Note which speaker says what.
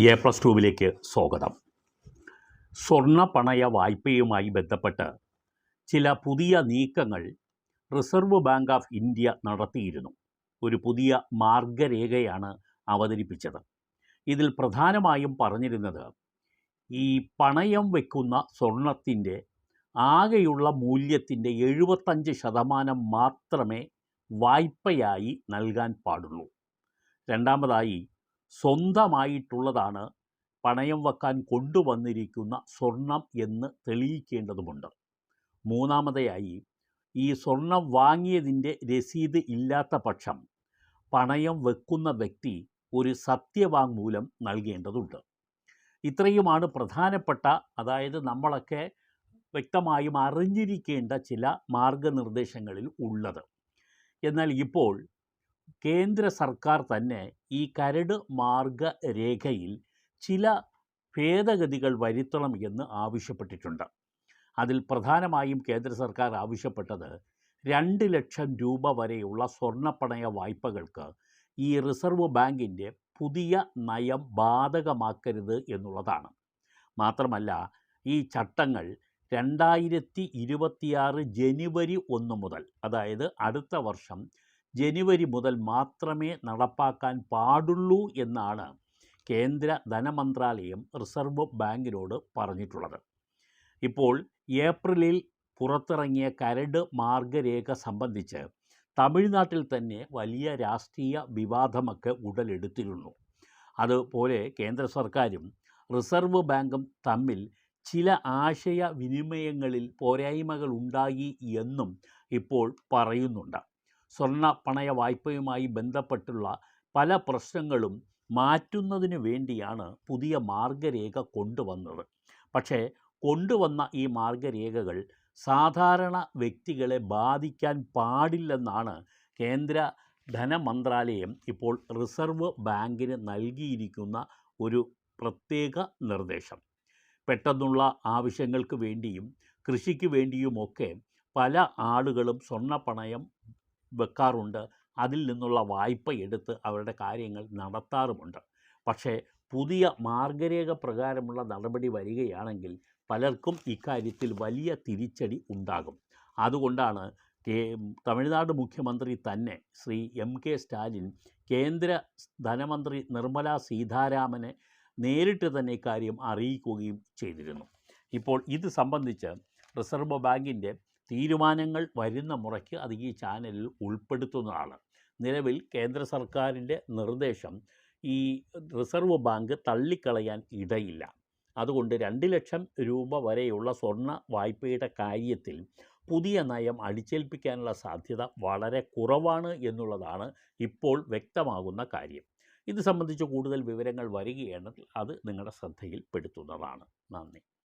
Speaker 1: A plus ടുവിലേക്ക് സ്വാഗതം. സ്വർണ പണയ വായ്പയുമായി ബന്ധപ്പെട്ട് ചില പുതിയ നീക്കങ്ങൾ റിസർവ് ബാങ്ക് ഓഫ് ഇന്ത്യ നടത്തിയിരുന്നു. ഒരു പുതിയ മാർഗരേഖയാണ് അവതരിപ്പിച്ചത്. ഇതിൽ പ്രധാനമായും പറഞ്ഞിരുന്നത് ഈ പണയം വെക്കുന്ന സ്വർണത്തിന്റെ ആകെയുള്ള മൂല്യത്തിന്റെ എഴുപത്തഞ്ച് ശതമാനം മാത്രമേ വായ്പയായി നൽകാൻ പാടുള്ളൂ. രണ്ടാമതായി സ്വന്തമായിട്ടുള്ളതാണ് പണയം വെക്കാൻ കൊണ്ടുവന്നിരിക്കുന്ന സ്വർണം എന്ന് തെളിയിക്കേണ്ടതുമുണ്ട്. മൂന്നാമതായി ഈ സ്വർണം വാങ്ങിയതിന്റെ രസീത് ഇല്ലാത്ത പക്ഷം പണയം വെക്കുന്ന വ്യക്തി ഒരു സത്യവാങ്മൂലം നൽകേണ്ടതുണ്ട്. ഇത്രയുമാണ് പ്രധാനപ്പെട്ട അതായത് നമ്മളൊക്കെ വ്യക്തമായും അറിഞ്ഞിരിക്കേണ്ട ചില മാർഗനിർദ്ദേശങ്ങളിൽ ഉള്ളത്. എന്നാൽ ഇപ്പോൾ കേന്ദ്ര സർക്കാർ തന്നെ ഈ കരട് മാർഗരേഖയിൽ ചില ഭേദഗതികൾ വരുത്തണം എന്ന് ആവശ്യപ്പെട്ടിട്ടുണ്ട്. അതിൽ പ്രധാനമായും കേന്ദ്ര സർക്കാർ ആവശ്യപ്പെട്ടത് രണ്ട് ലക്ഷം രൂപ വരെയുള്ള സ്വർണപ്പണയ വായ്പകൾക്ക് ഈ റിസർവ് ബാങ്കിന്റെ പുതിയ നയം ബാധകമാക്കരുത് എന്നുള്ളതാണ്. മാത്രമല്ല ഈ ചട്ടങ്ങൾ രണ്ടായിരത്തി ഇരുപത്തിയാറ് ജനുവരി ഒന്ന് മുതൽ അതായത് അടുത്ത വർഷം ജനുവരി മുതൽ മാത്രമേ നടപ്പാക്കാൻ പാടുള്ളൂ എന്നാണ് കേന്ദ്ര ധനമന്ത്രാലയം റിസർവ് ബാങ്കിനോട് പറഞ്ഞിട്ടുള്ളത്. ഇപ്പോൾ ഏപ്രിലിൽ പുറത്തിറങ്ങിയ കരട് മാർഗരേഖ സംബന്ധിച്ച് തമിഴ്നാട്ടിൽ തന്നെ വലിയ രാഷ്ട്രീയ വിവാദമൊക്കെ ഉടലെടുത്തിരുന്നു. അതുപോലെ കേന്ദ്ര സർക്കാരും റിസർവ് ബാങ്കും തമ്മിൽ ചില ആശയ വിനിമയങ്ങളിൽ പോരായ്മകൾ ഉണ്ടായി എന്നും ഇപ്പോൾ പറയുന്നുണ്ട്. സ്വർണ പണയ വായ്പയുമായി ബന്ധപ്പെട്ടുള്ള പല പ്രശ്നങ്ങളും മാറ്റുന്നതിന് വേണ്ടിയാണ് പുതിയ മാർഗരേഖ കൊണ്ടുവന്നത്. പക്ഷേ കൊണ്ടുവന്ന ഈ മാർഗരേഖകൾ സാധാരണ വ്യക്തികളെ ബാധിക്കാൻ പാടില്ലെന്നാണ് കേന്ദ്ര ധനമന്ത്രാലയം ഇപ്പോൾ റിസർവ് ബാങ്കിന് നൽകിയിരിക്കുന്ന ഒരു പ്രത്യേക നിർദ്ദേശം. പെട്ടെന്നുള്ള ആവശ്യങ്ങൾക്ക് വേണ്ടിയും കൃഷിക്ക് വേണ്ടിയുമൊക്കെ പല ആളുകളും സ്വർണപ്പണയം വെക്കാറുണ്ട്. അതിൽ നിന്നുള്ള വായ്പ എടുത്ത് അവരുടെ കാര്യങ്ങൾ നടത്താറുമുണ്ട്. പക്ഷേ പുതിയ മാർഗരേഖ പ്രകാരമുള്ള നടപടി വരികയാണെങ്കിൽ പലർക്കും ഇക്കാര്യത്തിൽ വലിയ തിരിച്ചടി ഉണ്ടാകും. അതുകൊണ്ടാണ് തമിഴ്നാട് മുഖ്യമന്ത്രി തന്നെ ശ്രീ എം കെ സ്റ്റാലിൻ കേന്ദ്ര ധനമന്ത്രി നിർമ്മല സീതാരാമനെ നേരിട്ട് തന്നെ ഇക്കാര്യം അറിയിക്കുകയും ചെയ്തിരുന്നു. ഇപ്പോൾ ഇത് സംബന്ധിച്ച് റിസർവ് ബാങ്കിന്റെ തീരുമാനങ്ങൾ വരുന്ന മുറയ്ക്ക് അത് ഈ ചാനലിൽ ഉൾപ്പെടുത്തുന്നതാണ്. നിലവിൽ കേന്ദ്ര സർക്കാരിന്റെ നിർദ്ദേശം ഈ റിസർവ് ബാങ്ക് തള്ളിക്കളയാൻ ഇടയില്ല. അതുകൊണ്ട് രണ്ട് ലക്ഷം രൂപ വരെയുള്ള സ്വർണ വായ്പയുടെ കാര്യത്തിൽ പുതിയ നയം അടിച്ചേൽപ്പിക്കാനുള്ള സാധ്യത വളരെ കുറവാണ് എന്നുള്ളതാണ് ഇപ്പോൾ വ്യക്തമാകുന്ന കാര്യം. ഇത് സംബന്ധിച്ച് കൂടുതൽ വിവരങ്ങൾ വരികയാണെങ്കിൽ അത് നിങ്ങളുടെ ശ്രദ്ധയിൽപ്പെടുത്തുന്നതാണ്. നന്ദി.